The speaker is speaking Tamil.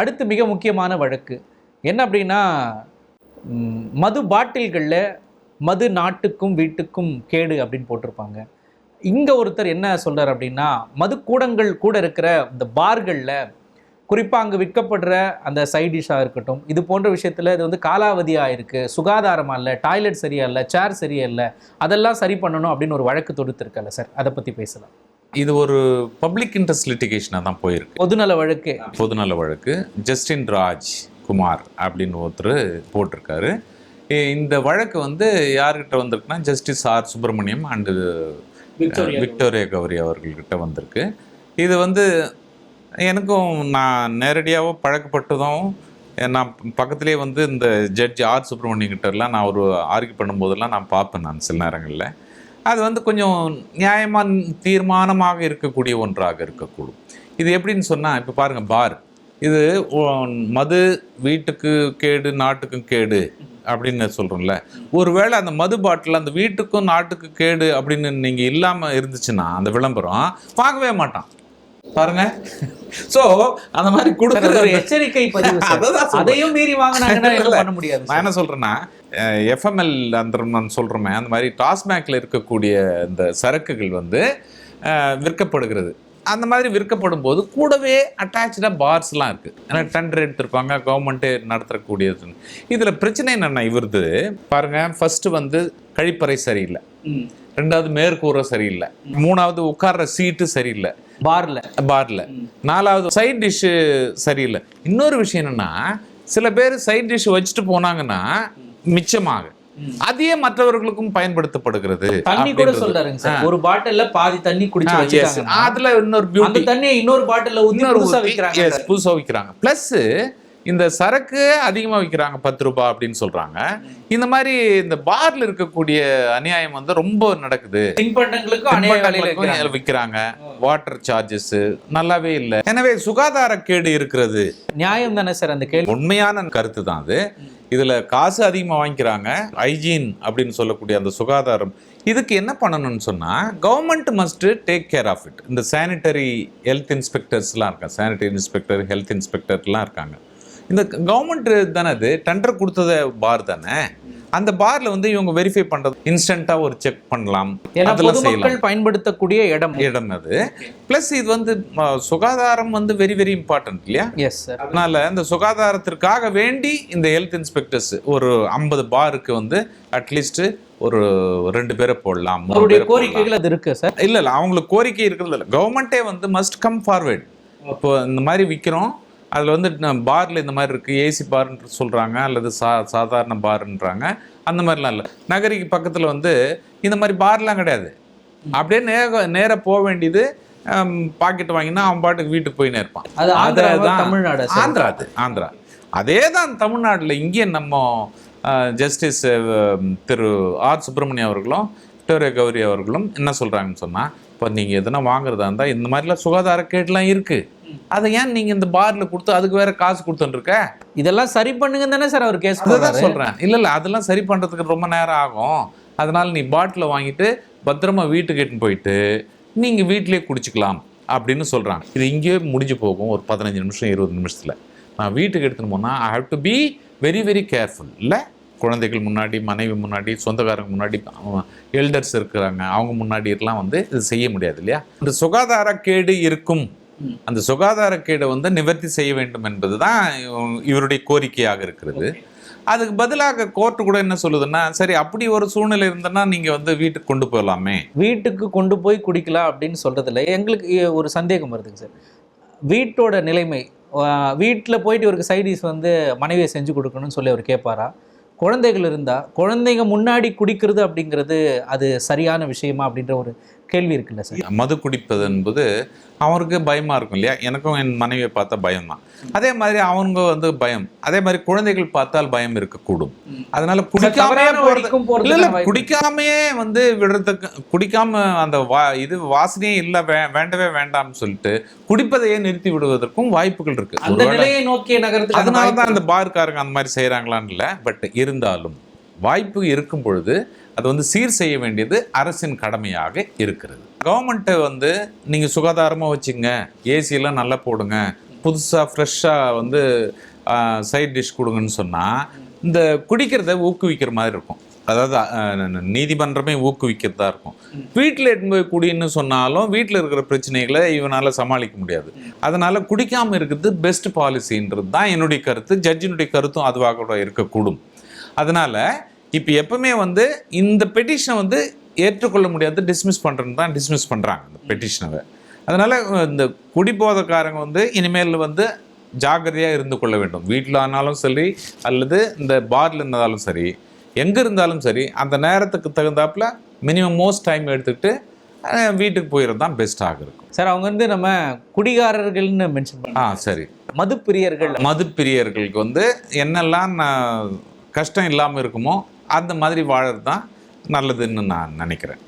அடுத்து மிக முக்கியமான வழக்கு. என்ன அப்படின்னா மது பாட்டில்களில் மது நாட்டுக்கும் வீட்டுக்கும் கேடு அப்படின்னு போட்டிருப்பாங்க. இங்கே ஒருத்தர் என்ன சொல்கிறார் அப்படின்னா மது கூடங்கள் கூட இருக்கிற இந்த பார்களில் குறிப்பாக அங்கே விற்கப்படுற அந்த சைட் டிஷ்ஷாக இருக்கட்டும் இது போன்ற விஷயத்தில் இது வந்து காலாவதியாக இருக்குது சுகாதாரமாக இல்லை டாய்லெட் சரியா இல்லை சேர் சரியா இல்லை அதெல்லாம் சரி பண்ணணும் அப்படின்னு ஒரு வழக்கு தொடுத்துருக்கல சார். அதை பற்றி பேசலாம். இது ஒரு பப்ளிக் இன்ட்ரெஸ்ட் லிட்டிகேஷனாக தான் போயிருக்கு. பொதுநல வழக்கு. பொதுநல வழக்கு. ஜஸ்டின் ராஜ் குமார் அப்படின்னு ஒருத்தர் போட்டிருக்காரு. இந்த வழக்கு வந்து யார்கிட்ட வந்திருக்குன்னா justice R Subramaniam and Victoria Gowri. அவர்கள்கிட்ட வந்திருக்கு. இது வந்து எனக்கும் நான் நேரடியாகவோ பழக்கப்பட்டதும் நான் பக்கத்துலேயே வந்து இந்த ஜட்ஜ் ஆர் சுப்பிரமணியம் கிட்டலாம் நான் ஒரு ஆர்கியூ பண்ணும்போதெல்லாம் நான் பார்ப்பேன் நான் சில நேரங்களில். அது வந்து கொஞ்சம் நியாயமான தீர்மானமாக இருக்கக்கூடிய ஒன்றாக இருக்கக்கூடும். இது எப்படின்னு சொன்னால் இப்போ பாருங்கள் பார். இது மது வீட்டுக்கு கேடு நாட்டுக்கும் கேடு அப்படின்னு சொல்கிறோம்ல ஒருவேளை அந்த மது பாட்டில் அந்த வீட்டுக்கும் நாட்டுக்கு கேடு அப்படின்னு நீங்கள் இல்லாமல் இருந்துச்சுன்னா அந்த விளம்பரம் வாங்கவே மாட்டான். பாருங்க. ஸோ அந்த மாதிரி கொடுக்குற எச்சரிக்கை சொல்றேன். அதையும் மீறி வாங்கினாங்கன்னா. பண்ண முடியாது நான் என்ன சொல்றேன்னா எஃப்எம்எல் அந்த நான் சொல்றோமே அந்த மாதிரி டாஸ்மேக்ல இருக்கக்கூடிய இந்த சரக்குகள் வந்து விற்கப்படுகிறது. அந்த மாதிரி விற்கப்படும் போது கூடவே அட்டாச்சாக பார்ஸ்லாம் இருக்கு. ஏன்னா டெண்டர் எடுத்திருப்பாங்க கவர்மெண்ட்டே நடத்தக்கூடியது. இதில் பிரச்சனை என்னென்னா இவருது பாருங்க ஃபர்ஸ்ட் வந்து கழிப்பறை சரியில்லை. ரெண்டாவது மேற்கூரை சரியில்லை. மூணாவது உட்கார்ற சீட்டு சரியில்லை. பார்ல. பார்ல. நாலாவது சைட் டிஷ்ஷு சரியில்லை. இன்னொரு விஷயம் என்னன்னா சில பேர் சைட் டிஷ் வச்சுட்டு போனாங்கன்னா மிச்சமாக. அதையே மற்றவர்களுக்கும் பயன்படுத்தப்படுகிறது தண்ணி கூட. சொல்றாருங்க சார். ஒரு பாட்டில்ல பாதி தண்ணி குடிச்சு. வச்சிருக்காங்க அதுல இன்னொரு பியூட்டி தண்ணியை இன்னொரு பாட்டில்ல ஊத்தி இன்னொரு புதுசா விக்கிறாங்க. பிளஸ் இந்த சரக்கு அதிகமா விற்கிறாங்க பத்து ரூபாய் அப்படின்னு சொல்றாங்க. இந்த மாதிரி இந்த பார்ல இருக்கக்கூடிய அநியாயம் வந்து ரொம்ப நடக்குது. விற்கிறாங்க வாட்டர் சார்ஜஸ் நல்லாவே இல்லை. எனவே சுகாதார கேடு இருக்கிறது. நியாயம் தானே சார் அந்த கேள்வி? உண்மையான கருத்து தான் அது. இதுல காசு அதிகமா வாங்கிக்கிறாங்க. ஹைஜீன் அப்படின்னு சொல்லக்கூடிய அந்த சுகாதாரம். இதுக்கு என்ன பண்ணணும்னு சொன்னா government must take care of it இந்த சானிட்டரி ஹெல்த் இன்ஸ்பெக்டர்ஸ்லாம் இருக்காங்க. சானிட்டரி இன்ஸ்பெக்டர் ஹெல்த் இன்ஸ்பெக்டர்லாம் இருக்காங்க. இந்த கவர்மெண்ட் தானே அது? டெண்டர் கொடுத்தத பார் தானே? அந்த பார்ல வந்து இவங்க வெரிஃபை பண்றது இன்ஸ்டன்ட்டா ஒரு செக் பண்ணலாம். ஏன்னா அதெல்லாம் செய்யலாம். பொதுமக்கள் பயன்படுத்தக்கூடிய இடம். இடம் அது. ப்ளஸ் இது வந்து சுகாதாரம் வந்து வெரி வெரி இம்பார்ட்டன்ட் இல்லையா? எஸ் சார் அதனால இந்த சுகாதாரத்திற்காக வேண்டி இந்த ஹெல்த் இன்ஸ்பெக்டர்ஸ் ஒரு ஐம்பது பாருக்கு வந்து அட்லீஸ்ட் ஒரு ரெண்டு பேரை போடலாம். கோரிக்கைகள் அது இருக்கு சார் இல்ல இல்ல அவங்களுக்கு கோரிக்கை இருக்கிறது இல்ல. கவர்மெண்ட்டே வந்து மஸ்ட் கம் ஃபார்வர்ட் இப்போ இந்த மாதிரி விற்கிறோம் அதில் வந்து பார்ல இந்த மாதிரி இருக்கு ஏசி பார்ன்னு சொல்றாங்க அல்லது சா சாதாரண பார்ன்றாங்க அந்த மாதிரிலாம் இல்லை. நகரிக்கு பக்கத்துல வந்து இந்த மாதிரி பார்லாம் கிடையாது. அப்படியே நேர நேரா போக வேண்டியது பாக்கெட் வாங்கினா அவன் பாட்டுக்கு வீட்டுக்கு போயினே இருப்பான். அது ஆந்திராவா, அதான் தமிழ்நாடா? ஆந்திரா அது ஆந்திரா. அதே தான் தமிழ்நாட்டில் இங்கே நம்ம ஜஸ்டிஸ் திரு ஆர் சுப்பிரமணியம் அவர்களும் விக்டோரியா கௌரி அவர்களும் என்ன சொல்கிறாங்கன்னு சொன்னால் இப்போ நீங்கள் எதனா வாங்குறதா இருந்தால் இந்த மாதிரிலாம் சுகாதார கேடுலாம் இருக்குது அதை ஏன் நீங்கள் இந்த பாரில் கொடுத்து அதுக்கு வேற காசு கொடுத்துட்டுருக்க இதெல்லாம் சரி பண்ணுங்க தானே சார் அவர் கேஸ் சொல்கிறேன் இல்லை இல்லை அதெல்லாம் சரி பண்ணுறதுக்கு ரொம்ப நேரம் ஆகும். அதனால் நீ பாட்டில் வாங்கிட்டு பத்திரமா வீட்டுக்கு எடுத்துன்னு போயிட்டு நீங்கள் வீட்டிலே குடிச்சுக்கலாம் அப்படின்னு சொல்கிறாங்க இது இங்கேயே முடிஞ்சு போகும் ஒரு பதினஞ்சு நிமிஷம் இருபது நிமிஷத்தில். நான் வீட்டுக்கு எடுத்துன்னு போனால் I have to be very very careful இல்லை குழந்தைகள் முன்னாடி மனைவி முன்னாடி சொந்தக்காரங்க முன்னாடி எல்டர்ஸ் இருக்கிறாங்க அவங்க முன்னாடி எல்லாம் வந்து இது செய்ய முடியாது இல்லையா? இந்த சுகாதார கேடு இருக்கும். அந்த சுகாதார கேடை வந்து நிவர்த்தி செய்ய வேண்டும் என்பது தான் இவருடைய கோரிக்கையாக இருக்கிறது. அதுக்கு பதிலாக கோர்ட்டு கூட என்ன சொல்லுதுன்னா சரி அப்படி ஒரு சூழ்நிலை இருந்ததுன்னா நீங்க வந்து வீட்டுக்கு கொண்டு போகலாமே வீட்டுக்கு கொண்டு போய் குடிக்கலாம் அப்படின்னு சொல்றதுல எங்களுக்கு ஒரு சந்தேகம் வருதுங்க சார். வீட்டோட நிலைமை வீட்டில் போயிட்டு இவருக்கு சைடிஸ் வந்து மனைவியை செஞ்சு கொடுக்கணும்னு சொல்லி அவர் கேட்பாரா? குழந்தைகள் இருந்தால் குழந்தைங்க முன்னாடி குடிக்கிறது அப்படிங்கிறது அது சரியான விஷயமா அப்படின்ற ஒரு கேள்வி இருக்குல்ல சார்? மது குடிப்பது என்பது அவருக்கு பயமா இருக்கும் இல்லையா? எனக்கும் என் மனைவியை பார்த்தா பயம் தான் அதே மாதிரி அவங்க வந்து பயம். அதே மாதிரி குழந்தைகள் பார்த்தால் பயம் இருக்கக்கூடும். அதனால குடிக்காம இல்ல வாய்ப்பு குடிக்காமையே வந்து விடுறதுக்கு குடிக்காம அந்த வா இது வாசனையே இல்ல வே- வேண்டவே வேண்டாம்னு சொல்லிட்டு குடிப்பதையே நிறுத்தி விடுவதற்கும் வாய்ப்புகள் இருக்கு. அந்த நிலையை நோக்கிய நகரத்துக்கு அதனால தான் அந்த பார்க்காரங்க அந்த மாதிரி செய்கிறாங்களான்னு இல்லை பட் இருந்தாலும் வாய்ப்பு இருக்கும் பொழுது அது வந்து சீர் செய்ய வேண்டியது அரசின் கடமையாக இருக்கிறது. கவர்மெண்ட்டை வந்து நீங்கள் சுகாதாரமாக வச்சுங்க ஏசியெல்லாம் நல்லா போடுங்க புதுசாக ஃப்ரெஷ்ஷாக வந்து சைட் டிஷ் கொடுங்கன்னு சொன்னால் இந்த குடிக்கிறத ஊக்குவிக்கிற மாதிரி இருக்கும். அதாவது நீதிமன்றமே ஊக்குவிக்கிறதா இருக்கும். வீட்டில் எடுத்து போய் குடின்னு சொன்னாலும் வீட்டில் இருக்கிற பிரச்சனைகளை இவனால் சமாளிக்க முடியாது. அதனால் குடிக்காமல் இருக்கிறது பெஸ்ட் பாலிசின்றது தான் என்னுடைய கருத்து. ஜட்ஜினுடைய கருத்தும் அதுவாக கூட இருக்கக்கூடும். அதனால இப்போ எப்பவுமே வந்து இந்த பெட்டிஷனை வந்து ஏற்றுக்கொள்ள முடியாது டிஸ்மிஸ் பண்ணுறேன்னு தான் டிஸ்மிஸ் பண்ணுறாங்க இந்த பெட்டிஷனவை அதனால இந்த குடிபோதைக்காரங்க வந்து இனிமேல் வந்து ஜாக்கிரதையாக இருந்து கொள்ள வேண்டும். வீட்டில் ஆனாலும் சரி அல்லது இந்த பார்ல இருந்தாலும் சரி எங்கே இருந்தாலும் சரி அந்த நேரத்துக்கு தகுந்தாப்புல மினிமம் மோஸ்ட் டைம் எடுத்துக்கிட்டு வீட்டுக்கு போயிடுறது தான் பெஸ்ட்டாக இருக்கும். சார் அவங்க வந்து நம்ம குடிகாரர்கள்னு மென்ஷன் பண்ண ஆ சரி. மது பிரியர்கள் மது பிரியர்களுக்கு வந்து என்னெல்லாம் நான் கஷ்டம் இல்லாமல் இருக்குமோ அந்த மாதிரி வாழறது தான் நல்லதுன்னு நான் நினைக்கிறேன்.